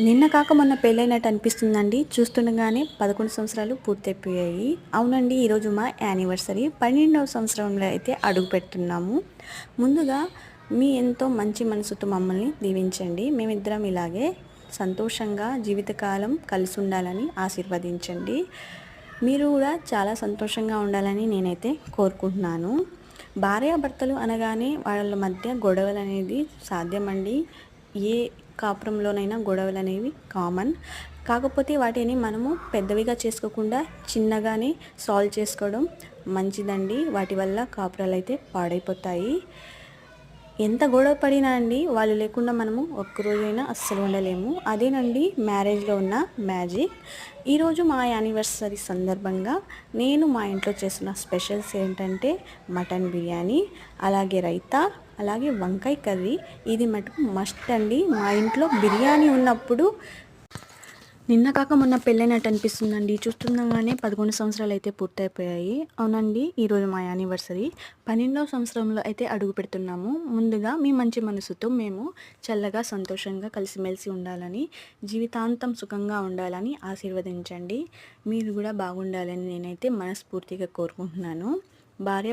నిన్న కాక మొన్న పెళ్ళైనట్టు అనిపిస్తుందండి. చూస్తుండగానే పదకొండు సంవత్సరాలు పూర్తయిపోయాయి. అవునండి ఈరోజు మా యానివర్సరీ. పన్నెండవ సంవత్సరంలో అయితే అడుగు పెడుతున్నాము. ముందుగా మీ ఎంతో మంచి మనసుతో మమ్మల్ని దీవించండి. మేమిద్దరం ఇలాగే సంతోషంగా జీవితకాలం కలిసి ఉండాలని ఆశీర్వదించండి. మీరు కూడా చాలా సంతోషంగా ఉండాలని నేనైతే కోరుకుంటున్నాను. భార్యాభర్తలు అనగానే వాళ్ళ మధ్య గొడవలు అనేది సాధ్యమండి. ఏ కాపురంలోనైనా గొడవలు అనేవి కామన్. కాకపోతే వాటిని మనము పెద్దవిగా చేసుకోకుండా చిన్నగానే సాల్వ్ చేసుకోవడం మంచిదండి. వాటి వల్ల కాపురాలు అయితే పాడైపోతాయి. ఎంత గొడవ పడినా అండి వాళ్ళు లేకుండా మనము ఒక్కరోజైనా అస్సలు ఉండలేము. అదేనండి మ్యారేజ్లో ఉన్న మ్యాజిక్. ఈరోజు మా యానివర్సరీ సందర్భంగా నేను మా ఇంట్లో చేసిన స్పెషల్స్ ఏంటంటే మటన్ బిర్యానీ అలాగే రైతా అలాగే వంకాయ కర్రీ. ఇది మటుకు మస్ట్ అండి. మా ఇంట్లో బిర్యానీ ఉన్నప్పుడు నిన్న కాక మొన్న పెళ్ళైనట్టు అనిపిస్తుందండి. చూస్తుండగానే పదకొండు సంవత్సరాలు అయితే పూర్తయిపోయాయి. అవునండి ఈరోజు మా యానివర్సరీ. పన్నెండవ సంవత్సరంలో అయితే అడుగు పెడుతున్నాము. ముందుగా మీ మంచి మనసుతో మేము చల్లగా సంతోషంగా కలిసిమెలిసి ఉండాలని జీవితాంతం సుఖంగా ఉండాలని ఆశీర్వదించండి. మీరు కూడా బాగుండాలని నేనైతే మనస్ఫూర్తిగా కోరుకుంటున్నాను. భార్య